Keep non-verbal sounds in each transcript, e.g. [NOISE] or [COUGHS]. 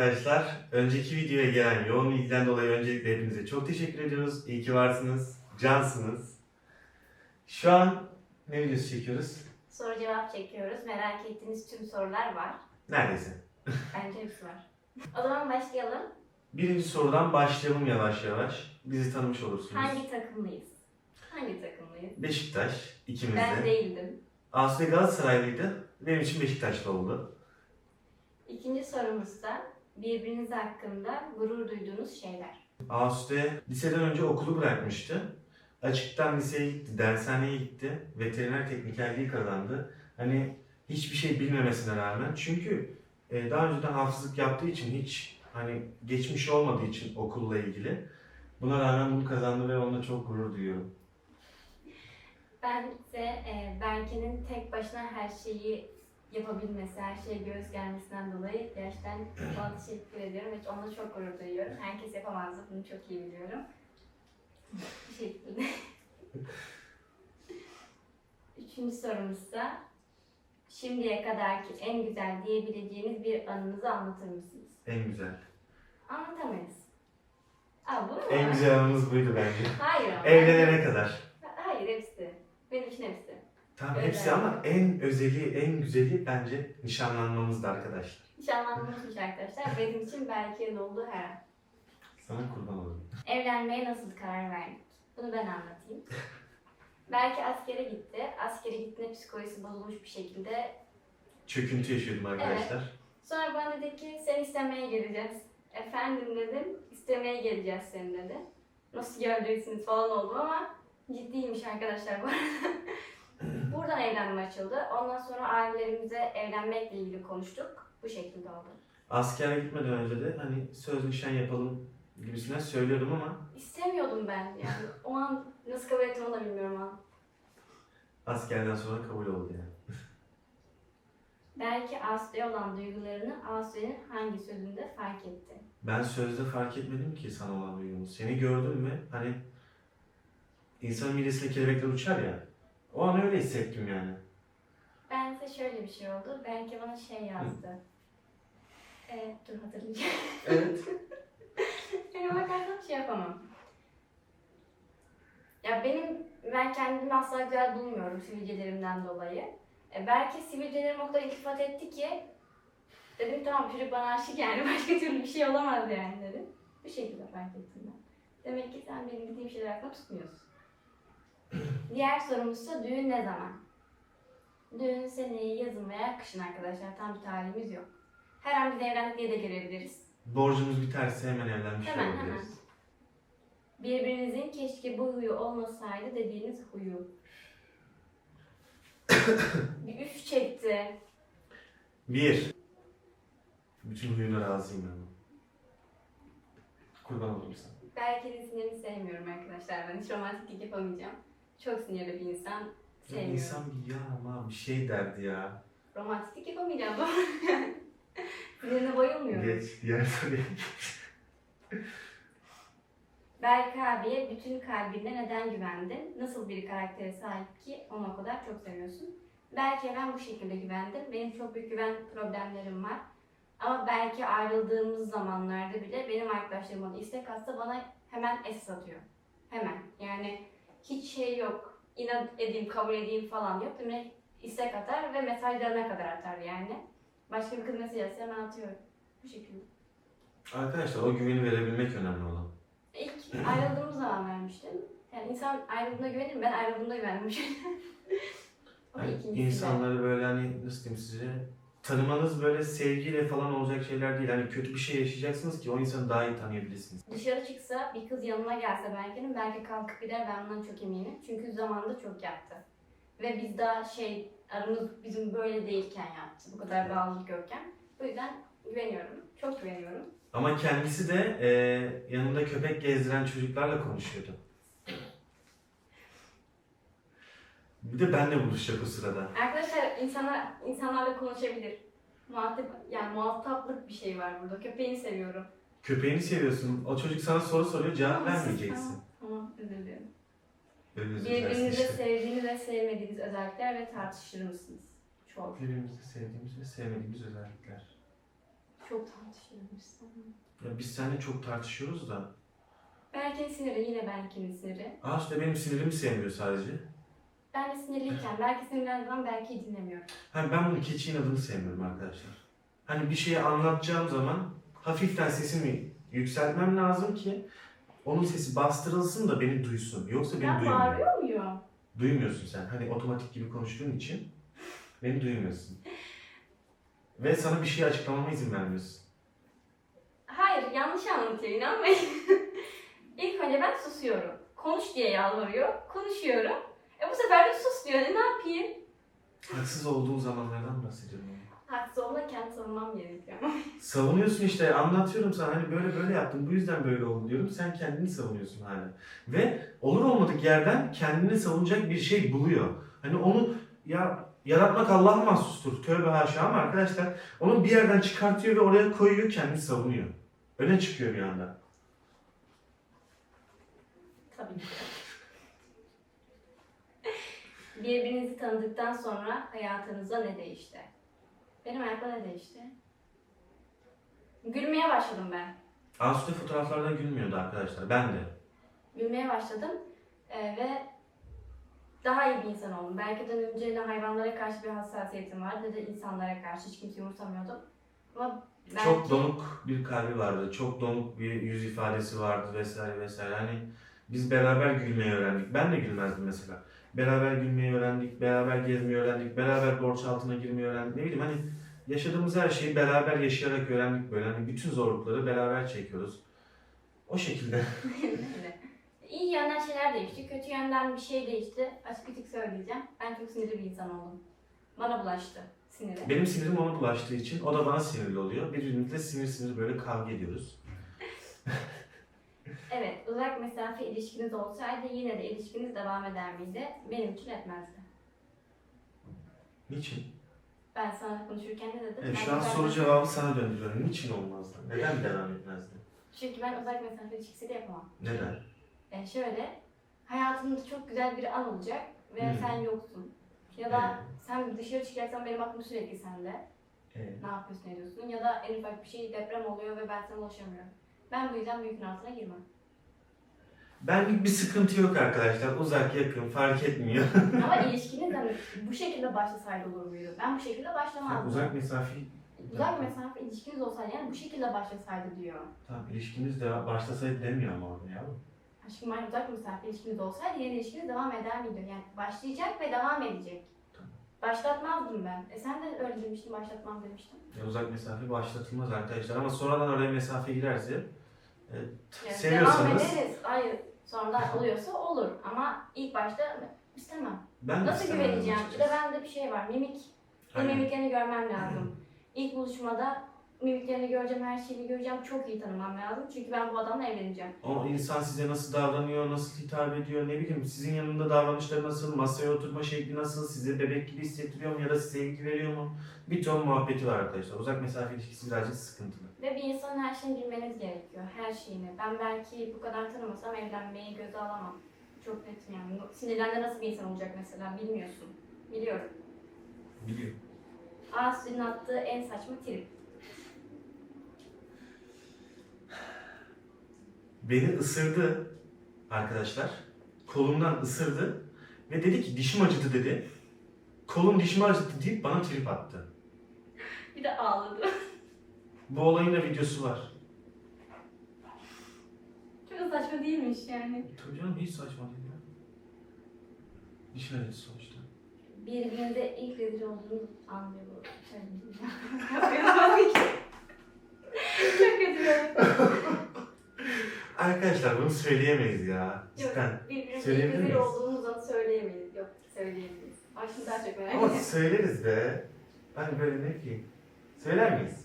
arkadaşlar. Önceki videoya gelen yoğun ilgiden dolayı öncelikle hepinize çok teşekkür ediyoruz. İyi ki varsınız. Cansınız. Şu an ne videosu çekiyoruz? Soru cevap çekiyoruz. Merak ettiğiniz tüm sorular var. Neredeyse. Bence hepsi var. O zaman başlayalım. Birinci sorudan başlayalım yavaş yavaş. Bizi tanımış olursunuz. Hangi takımlıyız? Hangi takımlıyız? Beşiktaş ikimiz Ben de. değildim. Aslı Galatasaraylıydı. Benim için Beşiktaşlı oldu. İkinci sorumuzda birbiriniz hakkında gurur duyduğunuz şeyler. Asude liseden önce okulu bırakmıştı. Açıktan liseye gitti, dershaneye gitti. Veteriner teknikerliği kazandı. Hani hiçbir şey bilmemesine rağmen. Çünkü e, daha önceden hafızlık yaptığı için hiç hani geçmiş olmadığı için okulla ilgili. Buna rağmen bunu kazandı ve onunla çok gurur duyuyorum. Ben ise e, Berke'nin tek başına her şeyi yapabilmesi, her şeye göz gelmesinden dolayı gerçekten [CLEARS THROAT] ona teşekkür ediyorum ve onunla çok gurur duyuyorum. Herkes yapamazdı, bunu çok iyi biliyorum. Teşekkürler. [LAUGHS] Üçüncü sorumuzda şimdiye kadarki en güzel diyebileceğiniz bir anınızı anlatır mısınız? En güzel. Anlatamayız. Aa bu mu? En güzel anımız buydu bence. Hayır ama. Evlenene kadar. Hayır hepsi. Benim için hepsi. Tamam Öyle. hepsi ama en özeli, en güzeli bence nişanlanmamızdı arkadaşlar. Nişanlanmışmış [LAUGHS] arkadaşlar. Benim için Berke'nin olduğu her an. Sana kurban olayım. Evlenmeye nasıl karar verdik? Bunu ben anlatayım. Berke askere gitti. Askere gittiğinde psikolojisi bozulmuş bir şekilde. Çöküntü yaşıyordum arkadaşlar. Sonra bana dedi ki sen istemeye geleceğiz. Efendim dedim. istemeye geleceğiz seni dedi. Nasıl göreceksiniz falan oldum ama ciddiymiş arkadaşlar bu arada. [LAUGHS] Buradan evlenme açıldı. Ondan sonra ailelerimize evlenmekle ilgili konuştuk. Bu şekilde oldu. Askere gitmeden önce de hani söz nişan yapalım gibisinden söylüyordum ama İstemiyordum ben yani. [LAUGHS] O an nasıl kabul ettim onu da bilmiyorum ama. askerden sonra kabul oldu yani. [LAUGHS] Belki Aslı'ya olan duygularını Aslı'nın hangi sözünde fark etti. Ben sözde fark etmedim ki sana olan duygumu. Seni gördüm ve hani insanın midesinde kelebekler uçar ya. O an öyle hissettim yani. Ben ise şöyle bir şey oldu. Belki bana şey yazdı. Evet, dur hatırlayacağım. Evet. [LAUGHS] Yani bakarsam şey yapamam. Ya benim, ben kendimi asla güzel bulmuyorum sivilcelerimden dolayı. E, belki sivilcelerim o kadar iltifat etti ki dedim tamam çocuk bana aşık yani [LAUGHS] başka türlü bir şey olamaz yani dedim. Bu şekilde fark ettim ben. Demek ki sen benim dediğim şeyler aklına tutmuyorsun. Diğer sorumuzsa düğün ne zaman? Düğün seneye yazın veya kışın arkadaşlar. Tam bir tarihimiz yok. Her an biz evlendik diye de görebiliriz. Borcumuz biterse hemen evlenmiş Hemen, olabiliriz. Birbirinizin keşke bu huyu olmasaydı dediğiniz huyu. [COUGHS] bir üf çekti. Bir. Bütün huyuna razıyım ben. Kurban olurum sana. Belki sinirini sevmiyorum arkadaşlar. Ben hiç romantiklik yapamayacağım. Çok sinirli bir insan. Ya Sevmiyorum. İnsan bir ya ama bir şey derdi ya. Romantiklik yapamayacağım. [LAUGHS] Sinirine bayılmıyorum. Geç diğer soruya geç. Berk abiye bütün kalbinle neden güvendin? Nasıl bir karaktere sahip ki onu o kadar çok seviyorsun? Berk'e ben bu şekilde güvendim. Benim çok büyük güven problemlerim var. Ama belki ayrıldığımız zamanlarda bile benim arkadaşlarım bana istek atsa bana hemen es atıyor. Hemen. Yani hiç şey yok. İnat edeyim, kabul edeyim falan yok. Direkt istek atar ve mesajlarına kadar atar yani. Başka bir kız mesaj atsa hemen atıyorum. Bu şekilde. Arkadaşlar o güveni verebilmek önemli olan. İlk ayrıldığımız zaman vermiştim. Yani insan ayrıldığında güvenir? Ben ayrıldığımda güvendim. [LAUGHS] o Yani ikincisi de. insanları böyle hani nasıl diyeyim size tanımanız böyle sevgiyle falan olacak şeyler değil. Hani kötü bir şey yaşayacaksınız ki o insanı daha iyi tanıyabilirsiniz. Dışarı çıksa bir kız yanına gelse Berke'nin belki kalkıp gider ben bundan çok eminim. Çünkü zamanında çok yaptı. Ve biz daha şey aramız bizim böyle değilken yaptı. Bu kadar bağlılık yokken. Bu yüzden güveniyorum. Çok güveniyorum. Ama kendisi de e, yanında köpek gezdiren çocuklarla konuşuyordu. Bir de benle buluşacak o sırada. Arkadaşlar insanlar insanlarla konuşabilir. Muhatap, yani muhataplık bir şey var burada. Köpeğini seviyorum. Köpeğini seviyorsun. O çocuk sana soru soruyor cevap siz- vermeyeceksin. Tamam, tamam özür dilerim. Öyle Birbirinize işte. sevdiğiniz ve sevmediğiniz özellikler ve tartışır mısınız? Çok. Birbirimizde sevdiğimiz ve sevmediğimiz özellikler. Çok tartışıyormuşsun. Ya biz seninle çok tartışıyoruz da. Berke'nin siniri yine Berke'nin siniri. Aslı benim sinirimi sevmiyor sadece. Ben de sinirliyken Berke sinirlendiği zaman Berke'yi dinlemiyorum. Ha, ben bunu keçi inadını sevmiyorum arkadaşlar. Hani bir şeyi anlatacağım zaman hafiften sesimi yükseltmem lazım ki onun sesi bastırılsın da beni duysun. Yoksa beni Ben duymuyor. bağırıyor muyum? Duymuyorsun sen. Hani otomatik gibi konuştuğun için beni duymuyorsun. Ve sana bir şey açıklamama izin vermiyorsun. Hayır yanlış anlatıyor inanmayın. [LAUGHS] İlk önce ben susuyorum. Konuş diye yalvarıyor. Konuşuyorum. Bu sefer de sus diyor. E, ne yapayım? Haksız olduğun zamanlardan bahsediyorum. Haksız olma kendi savunmam gerekiyor. Savunuyorsun işte anlatıyorum sana hani böyle böyle yaptım bu yüzden böyle oldu diyorum. Sen kendini savunuyorsun hala. Ve olur olmadık yerden kendini savunacak bir şey buluyor. Hani onu ya yaratmak Allah'a mahsustur. Tövbe haşa ama arkadaşlar onu bir yerden çıkartıyor ve oraya koyuyor kendini savunuyor. Öne çıkıyor bir anda. Tabii ki. Birbirinizi tanıdıktan sonra hayatınızda ne değişti? Benim hayatta ne değişti? Gülmeye başladım ben. Asude fotoğraflarda gülmüyordu arkadaşlar. Ben de. Gülmeye başladım Ee, ve daha iyi bir insan oldum. Belki de önce ne hayvanlara karşı bir hassasiyetim vardı de insanlara karşı hiç kimseyi umursamıyordum. Ama belki... Çok donuk bir kalbi vardı. Çok donuk bir yüz ifadesi vardı vesaire vesaire. Hani biz beraber gülmeyi öğrendik. Ben de gülmezdim mesela. Beraber gülmeyi öğrendik, beraber gezmeyi öğrendik, beraber borç altına girmeyi öğrendik. Ne bileyim hani yaşadığımız her şeyi beraber yaşayarak öğrendik böyle. Hani bütün zorlukları beraber çekiyoruz. O şekilde. [LAUGHS] [LAUGHS] İyi yönden şeyler değişti, kötü yönden bir şey değişti. Açık açık söyleyeceğim. Ben çok sinirli bir insan oldum. Bana bulaştı siniri. Benim sinirim ona bulaştığı için o da bana sinirli oluyor. Birbirimizle sinir sinir böyle kavga ediyoruz. [LAUGHS] Evet, uzak mesafe ilişkiniz olsaydı yine de ilişkiniz devam eder miydi? Benim için etmezdi. Niçin? Ben sana konuşurken ne dedim? Ben şu an uzak soru mesafe- cevabı sana döndürüyorum. Niçin olmazdı? Neden devam etmezdi? Çünkü ben uzak mesafe ilişkisi de yapamam. Neden? Yani şöyle, hayatımda çok güzel bir an olacak ve Hı. sen yoksun. Ya da sen dışarı çıkacaksan benim aklım sürekli sende. Evet. Ne yapıyorsun, ne ediyorsun? Ya da en ufak bir şey deprem oluyor ve ben sana ulaşamıyorum. Ben bu yüzden büyükün altına girmem. Benlik bir sıkıntı yok arkadaşlar. Uzak yakın fark etmiyor. Ama [LAUGHS] ilişkiniz hani bu şekilde başlasaydı olur muydu? Ben bu şekilde başlamazdım. uzak mesafe Uzak mesafe ilişkiniz olsaydı yani bu şekilde başlasaydı diyor. Tamam ilişkiniz de başlasaydı demiyor ama orada ya. Aşkım ben uzak mesafe ilişkiniz olsaydı yeni ilişkiniz devam eder miydi? Yani başlayacak ve devam edecek. Tamam. Başlatmazdım ben. E sen de öyle demiştin, başlatmam demiştin. Ya uzak mesafe başlatılmaz arkadaşlar ama sonradan oraya mesafe girerse e, Yani devam seviyorsanız ederiz. Hayır. Sonradan oluyorsa olur. Ama ilk başta istemem. ben de Nasıl istemem güveneceğim? Bir de açıkçası. bende bir şey var. Mimik. Benim Aynen. mimiklerini görmem lazım. İlk buluşmada mimiklerini göreceğim, her şeyini göreceğim. Çok iyi tanımam lazım. Çünkü ben bu adamla evleneceğim. O insan size nasıl davranıyor, nasıl hitap ediyor, ne bileyim sizin yanında davranışları nasıl, masaya oturma şekli nasıl, size bebek gibi hissettiriyor mu ya da size ilgi veriyor mu? Bir ton muhabbeti var arkadaşlar. Uzak mesafe ilişkisi birazcık sıkıntılı. Ve bir insanın her şeyini bilmeniz gerekiyor. Her şeyini. Ben belki bu kadar tanımasam evlenmeyi göze alamam. Çok netim yani. Sinirlendiğinde nasıl bir insan olacak mesela bilmiyorsun. Biliyorum. Biliyorum. Aslı'nın attığı en saçma trip. Beni ısırdı arkadaşlar. Kolumdan ısırdı ve dedi ki dişim acıdı dedi. Kolum dişimi acıttı deyip bana trip attı. Bir de ağladı. [LAUGHS] Bu olayın da videosu var. Çok saçma değilmiş yani. Tabii canım hiç saçma değil ya. Diş acısı sonuçta. Birbirinize ilk rezil olduğunuz an ve bu. [LAUGHS] Çok kötü [LAUGHS] Arkadaşlar bunu söyleyemeyiz ya. Yok, Cidden. birbirimize Söyleyebilir rezil miyiz? söyleyemeyiz. Yok, söyleyemeyiz. Bak şimdi daha çok merak Ama ediyorum. söyleriz be. Hani böyle ne ki? Söyler miyiz?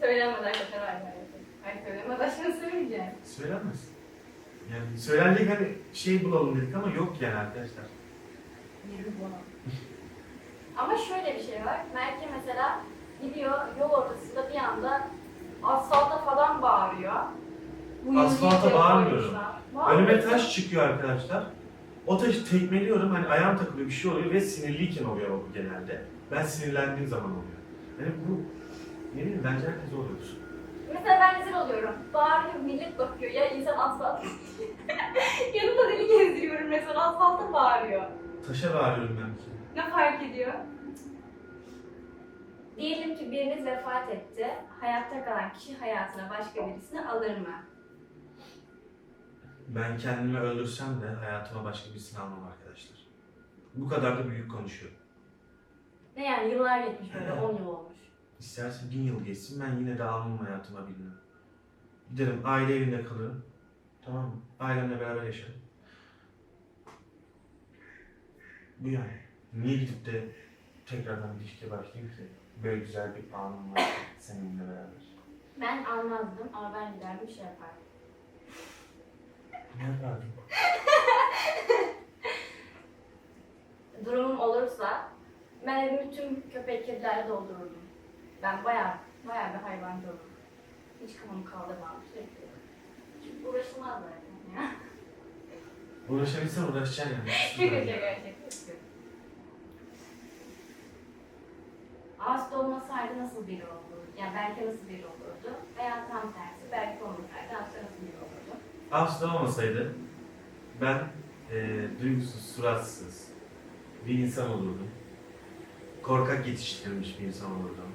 Söylenmeden kadar var yani. Hayır söylenmeden şimdi söyleyeceğim. Söylenmez. Yani söylenecek hani şey bulalım dedik ama yok yani arkadaşlar. Ama şöyle bir şey var. Melike mesela gidiyor yol ortasında bir anda asfalta falan bağırıyor. Asfalta bağırmıyorum. koymuşlar. Bağırıyor. Önüme taş çıkıyor arkadaşlar. O taşı tekmeliyorum hani ayağım takılıyor bir şey oluyor ve sinirliyken oluyor bu genelde. Ben sinirlendiğim zaman oluyor. Hani bu ne bileyim bence herkes oluyordur. Mesela ben rezil oluyorum. Bağırıyorum, millet bakıyor. Ya insan asfalt. [LAUGHS] Yanımda deli gezdiriyorum mesela asfalta bağırıyor. Taşa bağırıyorum ben kere. Ne fark ediyor? Diyelim ki biriniz vefat etti. Hayatta kalan kişi hayatına başka birisini alır mı? Ben kendimi öldürsem de hayatıma başka birisini almam arkadaşlar. Bu kadar da büyük konuşuyorum. Ne yani yıllar geçmiş böyle 10 yıl olmuş. [LAUGHS] İsterse bin yıl geçsin ben yine de almam hayatıma birini. Giderim aile evinde kalırım. Tamam mı? Ailemle beraber yaşarım. Bu yani. Niye gidip de tekrardan bir ilişkiye başlayayım ki? Böyle güzel bir anım var seninle beraber. Ben almazdım ama ben giderdim şey yapardım. Ne yapardın? [LAUGHS] Durumum olursa ben evimi tüm köpek kedilerle doldururdum. Ben bayağı bayağı bir hayvancı olurdum. Hiç kafamı kaldırmam sürekli. Çünkü uğraşılmaz zaten ya. Uğraşabilsen uğraşacaksın yani. [LAUGHS] Şaka şaka şaka. Hasta olmasaydı nasıl biri olurdu? Yani belki nasıl biri olurdu? Veya tam tersi belki olmasaydı hasta nasıl biri olurdu? Aslı olmasaydı ben e, duygusuz, suratsız bir insan olurdum. Korkak yetiştirilmiş bir insan olurdum.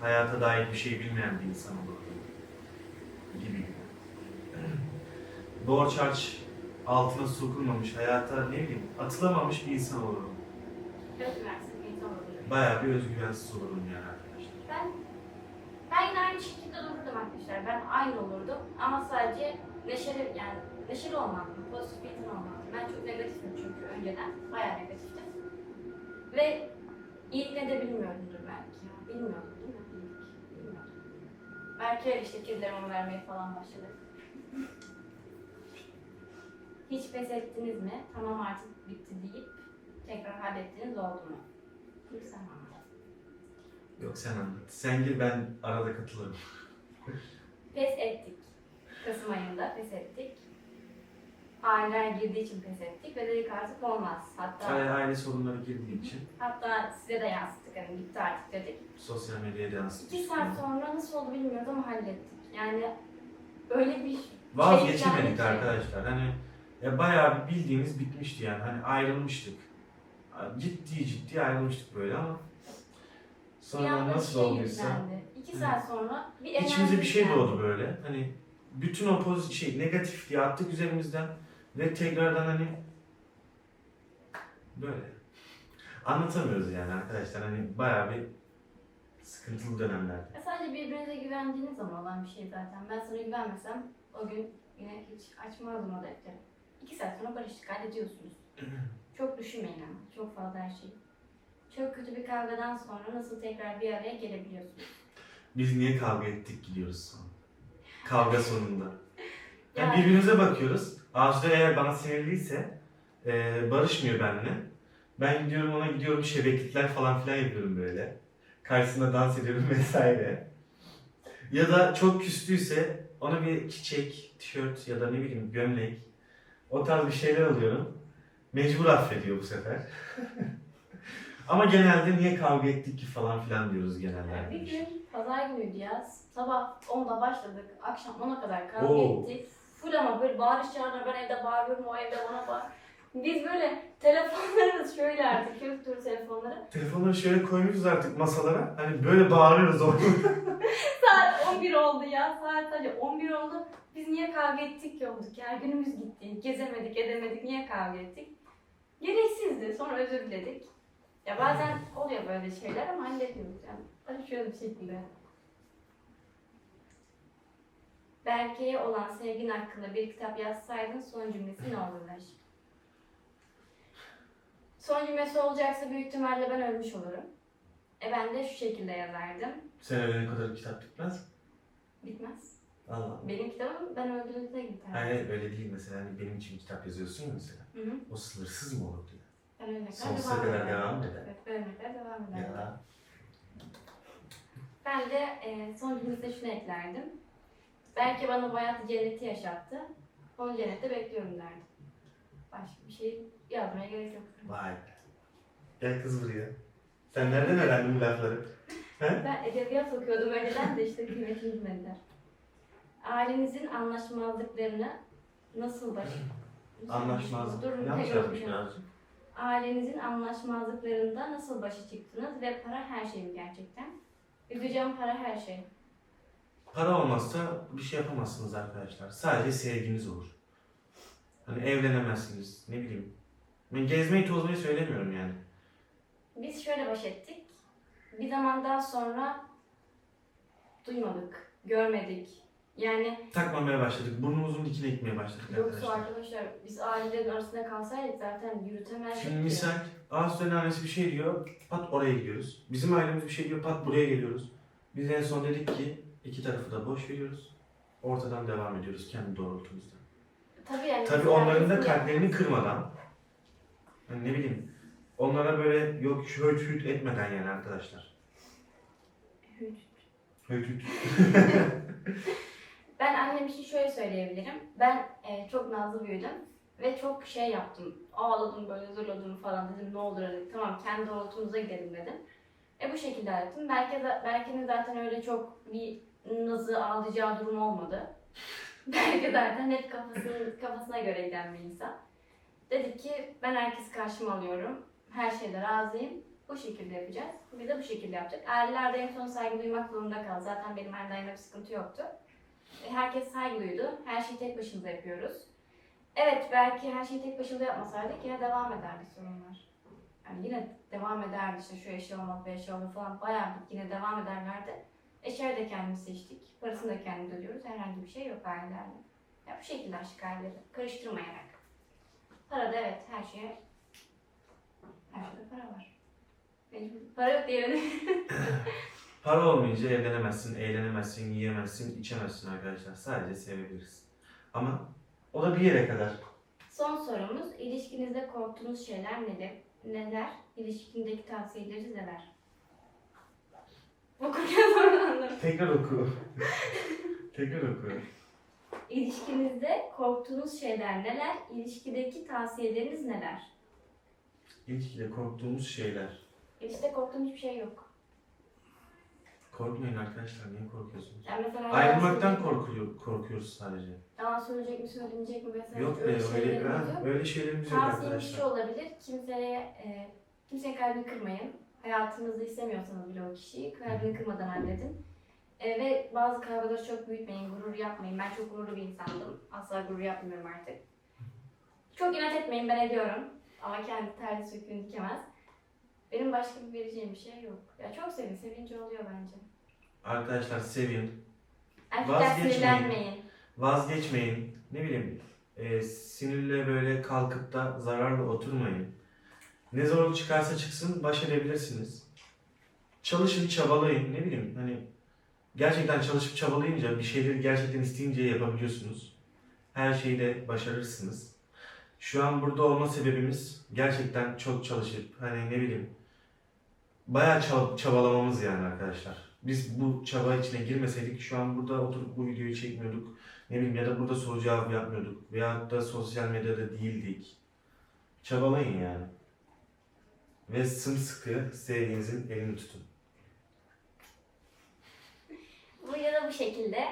Hayata dair bir şey bilmeyen bir insan olurdum. Gibi. Borç harç altına sokulmamış, hayata ne bileyim atılamamış bir insan olurdum. Özgüvensiz bir insan olurdu. Bayağı bir özgüvensiz olurdum yani arkadaşlar. Ben, ben yine aynı şekilde dururdum arkadaşlar. Ben aynı olurdum ama sadece neşeli yani neşeli olmazdım. Pozitif bir olmazdım. Ben çok negatiftim çünkü önceden. Bayağı negatiftim. Ve iyilik ne de bilmiyordumdur belki ya. Bilmiyordum değil mi? İyilik. Bilmiyordum. Belki işte kedilerime vermeye falan başladı. Hiç pes ettiniz mi? Tamam artık bitti deyip tekrar hallettiğiniz oldu mu? Lütfen anlat. Yok sen anlat. Sen gir ben arada katılırım. [LAUGHS] Pes ettik. Kasım ayında pes ettik. Aileler girdiği için pes ettik ve dedik artık olmaz. Hatta Aile, aile sorunları girdiği için hatta size de yansıttık hani bitti artık dedik. sosyal medyaya da yansıtmış. İki saat sonra nasıl oldu bilmiyoruz ama hallettik. Yani öyle bir Vazgeçemedik keyiflendik ki. arkadaşlar. Hani ya bayağı bir bildiğimiz bitmişti yani. Hani ayrılmıştık. Ciddi ciddi ayrılmıştık böyle ama Bir sonra anda nasıl şey olduysa yüklendi. İki saat sonra bir içimize enerji bir şey yüklendi. doğdu böyle. Hani bütün o pozitif şey negatif diye attık üzerimizden ve tekrardan hani böyle anlatamıyoruz yani arkadaşlar hani bayağı bir sıkıntılı dönemlerdi. Ya Sadece birbirinize güvendiğiniz zaman olan bir şey zaten. Ben sana güvenmesem o gün yine hiç açmazdım o defteri. İki saat sonra barıştık hallediyorsunuz. Çok düşünmeyin ama çok fazla her şey. Çok kötü bir kavgadan sonra nasıl tekrar bir araya gelebiliyorsunuz. Biz niye kavga ettik gidiyoruz sonra. Kavga sonunda. [LAUGHS] Yani Yani- birbirimize bakıyoruz. Ağaçta eğer bana sinirliyse e, barışmıyor benimle. Ben gidiyorum ona gidiyorum şebeklikler falan filan yapıyorum böyle. Karşısında dans ediyorum [LAUGHS] vesaire. Ya da çok küstüyse ona bir çiçek, tişört ya da ne bileyim gömlek o tarz bir şeyler alıyorum. Mecbur affediyor bu sefer. [LAUGHS] Ama genelde niye kavga ettik ki falan filan diyoruz genelde. Yani bir gün pazar günüydü ya. Sabah 10'da başladık. Akşam 10'a kadar kavga Oo. ettik. Full ama böyle bağırış çağırlar. Ben evde bağırıyorum. O evde bana bağır. Biz böyle telefonlarımız [LAUGHS] şöyle artık. Kültür telefonları. Telefonları şöyle koymuşuz artık masalara. Hani böyle bağırıyoruz orada. [LAUGHS] Saat 11 oldu ya. Saat sadece 11 oldu. Biz niye kavga ettik ki olduk ya. Günümüz gitti. Gezemedik, edemedik. Niye kavga ettik? Gereksizdi. Sonra özür diledik. Ya bazen oluyor böyle şeyler ama hallediyoruz yani. Barışıyoruz bir şekilde. Berke'ye olan sevgin hakkında bir kitap yazsaydın son cümlesi ne olurdu aşkım? Son cümlesi olacaksa büyük ihtimalle ben ölmüş olurum. E ben de şu şekilde yazardım. Sen ölene kadar kitap bitmez? Bitmez. Allah. Benim kitabım ben öldüğümde biter. Hayır öyle değil mesela hani benim için kitap yazıyorsun ya mesela. Hı hı. O sınırsız mı olurdu ya? Ben kadar Sonsuza kadar devam eder. Evet, ben kadar devam ederim. Ya. Ben de e, son cümlesine şunu eklerdim. Belki bana bu hayatı cenneti yaşattı. Onu cennette bekliyorum derdim. Başka bir şey yazmaya gerek yok. Vay be. Gel kız buraya. Sen nereden öğrendin bu lafları? Ben edebiyat okuyordum önceden de işte kıymetini bilmediler. Ailenizin anlaşmazlıklarını nasıl baş... [LAUGHS] Anlaşmazlık. Durun, Yanlış tekrar birazcık. Ailenizin anlaşmazlıklarında nasıl başa çıktınız ve para her şey mi gerçekten? Üzeceğim para her şey. Para olmazsa bir şey yapamazsınız arkadaşlar. Sadece sevginiz olur. Hani evlenemezsiniz. Ne bileyim. Ben gezmeyi tozmayı söylemiyorum yani. Biz şöyle baş ettik. Bir zamandan sonra duymadık, görmedik. Yani Takmamaya başladık. Burnumuzun dikine gitmeye başladık yoksa arkadaşlar. arkadaşlar biz ailelerin arasında kalsaydık zaten yürütemezdik. Şimdi ki. misal Ağustos'un annesi bir şey diyor, pat oraya gidiyoruz. Bizim ailemiz bir şey diyor, pat buraya geliyoruz. Biz en son dedik ki iki tarafı da boş veriyoruz. Ortadan devam ediyoruz kendi doğrultumuzda. Tabii yani. Tabii onların da kalplerini kırmadan, hani ne bileyim, onlara böyle yok höt hüt etmeden yani arkadaşlar. Hüt. Höt hüt. [LAUGHS] Ben annem için şöyle söyleyebilirim. Ben e, çok nazlı büyüdüm ve çok şey yaptım. Ağladım böyle zırladım falan dedim ne olur dedim. Tamam kendi doğrultumuza gidelim dedim. E bu şekilde hayatım. Belki de, Berke'nin zaten öyle çok bir nazı ağlayacağı durum olmadı. [LAUGHS] Belki zaten hep kafasının, kafasına göre giden bir insan. Dedik ki ben herkes karşıma alıyorum. Her şeyde razıyım. Bu şekilde yapacağız. Biz de bu şekilde yapacak. Aileler de en son saygı duymak zorunda kaldı. Zaten benim ailemde bir sıkıntı yoktu. Herkes saygı duydu. Her şeyi tek başımıza yapıyoruz. Evet belki her şeyi tek başımıza yapmasaydık yine devam ederdi sorunlar. Yani yine devam ederdi işte şu eşya olmaz, bu eşya olur falan bayağı yine devam ederlerdi. Eşyayı da kendimiz seçtik. Parasını da kendimiz ödüyoruz. Herhangi bir şey yok ailelerle. Ya bu şekilde aşk aileleri. Karıştırmayarak. Para da evet her şeye her şeyde para var. Mecbur. Para yok diyelim. [LAUGHS] Para olmayınca evlenemezsin, eğlenemezsin, yiyemezsin, içemezsin arkadaşlar. Sadece sevebiliriz. Ama o da bir yere kadar. Son sorumuz, ilişkinizde korktuğunuz şeyler nedir? Neler? İlişkindeki tavsiyeleriniz neler? Konuya sorulanlar. [LAUGHS] Tekrar oku. [LAUGHS] Tekrar oku. İlişkinizde korktuğunuz şeyler neler? İlişkideki tavsiyeleriniz neler? İlişkide korktuğumuz şeyler. İlişkide korktuğum hiçbir şey yok. Korkmayın arkadaşlar, niye korkuyorsunuz? Yani mesela Ayrılmaktan korkuyor, korkuyoruz sadece. Yalan söyleyecek mi, söylemeyecek mi vesaire. Yok be, öyle öyle, şeylerimiz ha, yok. öyle şeylerimiz yok Tavsiyem şu arkadaşlar. olabilir. Kimseye, e, kimsenin kalbini kırmayın. Hayatınızda istemiyorsanız bile o kişiyi kalbini kırmadan halledin. E, ve bazı kavgaları çok büyütmeyin, gurur yapmayın. Ben çok gururlu bir insandım. Asla gurur yapmıyorum artık. Çok inat etmeyin, ben ediyorum. Ama kendi terzi söküğünü dikemez. Benim başka bir vereceğim bir şey yok. Ya çok sevin, sevince oluyor bence. Arkadaşlar sevin, Erkekler Vazgeçmeyin. sinirlenmeyin. vazgeçmeyin. Ne bileyim, e, sinirle böyle kalkıp da zararla oturmayın. Ne zorluk çıkarsa çıksın baş edebilirsiniz. Çalışın, çabalayın. Ne bileyim hani gerçekten çalışıp çabalayınca bir şeyleri gerçekten isteyince yapabiliyorsunuz. Her şeyi de başarırsınız. Şu an burada olma sebebimiz gerçekten çok çalışıp hani ne bileyim bayağı çab- çabalamamız yani arkadaşlar. Biz bu çaba içine girmeseydik şu an burada oturup bu videoyu çekmiyorduk. Ne bileyim ya da burada soru cevap yapmıyorduk. Veyahut da sosyal medyada değildik. Çabalayın yani. Ve sımsıkı sevginizin elini tutun. Bu da bu şekilde.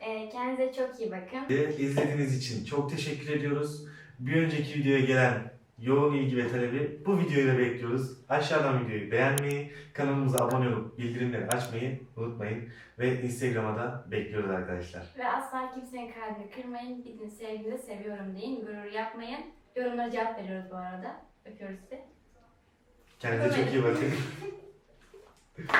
E, kendinize çok iyi bakın. Ve izlediğiniz için çok teşekkür ediyoruz. Bir önceki videoya gelen yoğun ilgi ve talebi bu videoyu da bekliyoruz. Aşağıdan videoyu beğenmeyi, kanalımıza abone olup bildirimleri açmayı unutmayın. Ve Instagram'a da bekliyoruz arkadaşlar. Ve asla kimsenin kalbini kırmayın. Gidin sevgili seviyorum deyin. Gurur yapmayın. Yorumlara cevap veriyoruz bu arada. Öpüyoruz sizi. Kendinize çok iyi bakın. [LAUGHS]